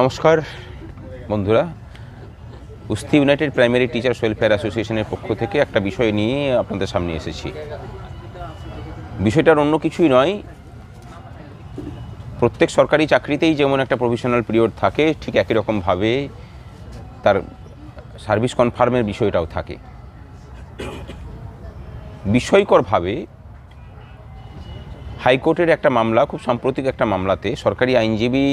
নমস্কার, বন্ধুরা। Usti United Primary Teachers Welfare অ্যাসোসিয়েশনের পক্ষ থেকে একটা বিষয় নিয়ে আপনাদের সামনে এসেছি। বিষয়টার অন্য কিছুই নয়, প্রত্যেক সরকারি চাকরিতেই যেমন একটা প্রফেশনাল পিরিয়ড থাকে, ঠিক একই রকমভাবে তার সার্ভিস কনফার্মের বিষয়টাও থাকে। বিস্ময়করভাবে হাইকোর্টের একটা মামলা, খুব সাম্প্রতিক একটা মামলাতে সরকারি আইনজীবী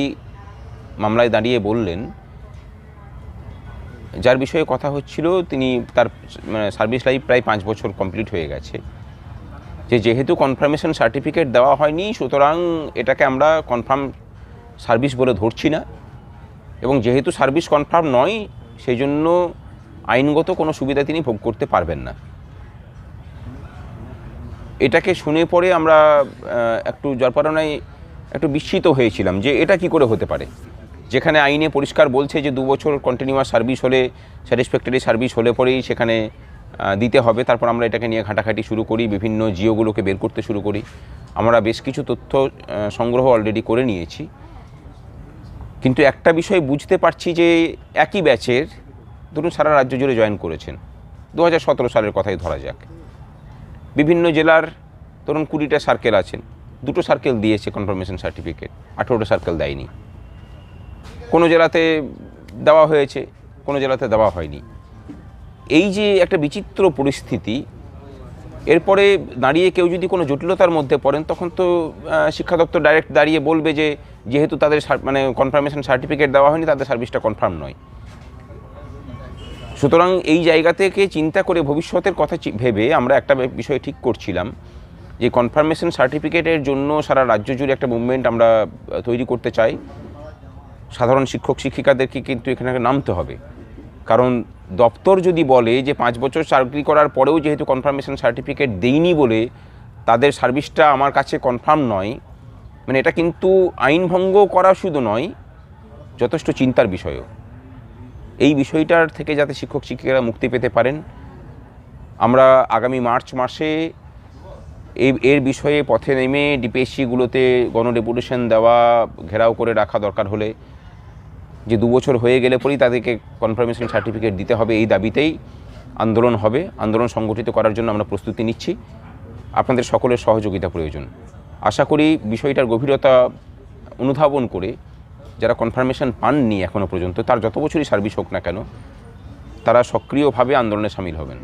মামলায় দাঁড়িয়ে বললেন। যার বিষয়ে কথা হচ্ছিল, তিনি তার মানে সার্ভিস লাইফ প্রায় পাঁচ বছর কমপ্লিট হয়ে গেছে। যে যেহেতু কনফার্মেশন সার্টিফিকেট দেওয়া হয়নি, সুতরাং এটাকে আমরা কনফার্ম সার্ভিস বলে ধরছি না। এবং যেহেতু সার্ভিস কনফার্ম নয় সেই জন্য আইনগত কোনো সুবিধা তিনি ভোগ করতে পারবেন না। এটাকে শুনে পরে আমরা একটু জল্পনায় একটু বিস্মিত হয়েছিলাম যে এটা কি করে হতে পারে। যেখানে আইনে পরিষ্কার বলছে যে দু বছর কন্টিনিউয়াস সার্ভিস হলে স্যাটিসফ্যাক্টরি সার্ভিস হলে পরেই সেখানে দিতে হবে। তারপর আমরা এটাকে নিয়ে ঘাটাঘাটি শুরু করি, বিভিন্ন জিওগুলোকে বের করতে শুরু করি। আমরা বেশ কিছু তথ্য সংগ্রহ অলরেডি করে নিয়েছি। কিন্তু একটা বিষয় বুঝতে পারছি যে একই ব্যাচের ধরুন সারা রাজ্য জুড়ে জয়েন করেছেন। দু হাজার সতেরো সালের কথাই ধরা যাক। বিভিন্ন জেলার ধরুন কুড়িটা সার্কেল আছেন। দুটো সার্কেল দিয়েছে কনফার্মেশন সার্টিফিকেট আঠেরোটা সার্কেল দেয়নি। কোনো জেলাতে দেওয়া হয়েছে, কোনো জেলাতে দেওয়া হয়নি। এই যে একটা বিচিত্র পরিস্থিতি, এরপরে দাঁড়িয়ে কেউ যদি কোনো জটিলতার মধ্যে পড়েন, তখন তো শিক্ষা দপ্তর ডাইরেক্ট দাঁড়িয়ে বলবে যে, যেহেতু তাদের মানে কনফার্মেশন সার্টিফিকেট দেওয়া হয়নি, তাদের সার্ভিসটা কনফার্ম নয়। সুতরাং এই জায়গা থেকে চিন্তা করে ভবিষ্যতের কথা ভেবে আমরা একটা বিষয় ঠিক করছিলাম, যে কনফার্মেশন সার্টিফিকেটের জন্য সারা রাজ্য জুড়ে একটা মুভমেন্ট আমরা তৈরি করতে চাই। সাধারণ শিক্ষক শিক্ষিকাদেরকে কিন্তু এখানে নামতে হবে। কারণ দপ্তর যদি বলে যে পাঁচ বছর চাকরি করার পরেও যেহেতু কনফার্মেশন সার্টিফিকেট দেইনি বলে তাদের সার্ভিসটা আমার কাছে কনফার্ম নয় মানে এটা কিন্তু আইন ভঙ্গ করা শুধু নয়, যথেষ্ট চিন্তার বিষয়ও। এই বিষয়টার থেকে যাতে শিক্ষক শিক্ষিকারা মুক্তি পেতে পারেন, আমরা আগামী মার্চ মাসে এই এর বিষয়ে পথে নেমে ডিপিএসসিগুলোতে গণডেপুটেশন দেওয়া, ঘেরাও করে রাখা দরকার হলে যে দু বছর হয়ে গেলে পরেই তাদেরকে কনফার্মেশন সার্টিফিকেট দিতে হবে এই দাবিতেই আন্দোলন হবে। আন্দোলন সংগঠিত করার জন্য আমরা প্রস্তুতি নিচ্ছি। আপনাদের সকলের সহযোগিতা প্রয়োজন। আশা করি বিষয়টার গভীরতা অনুধাবন করে যারা কনফার্মেশন পাননি এখনও পর্যন্ত, তার যত বছরই সার্ভিস হোক না কেন, তারা সক্রিয়ভাবে আন্দোলনে সামিল হবেন।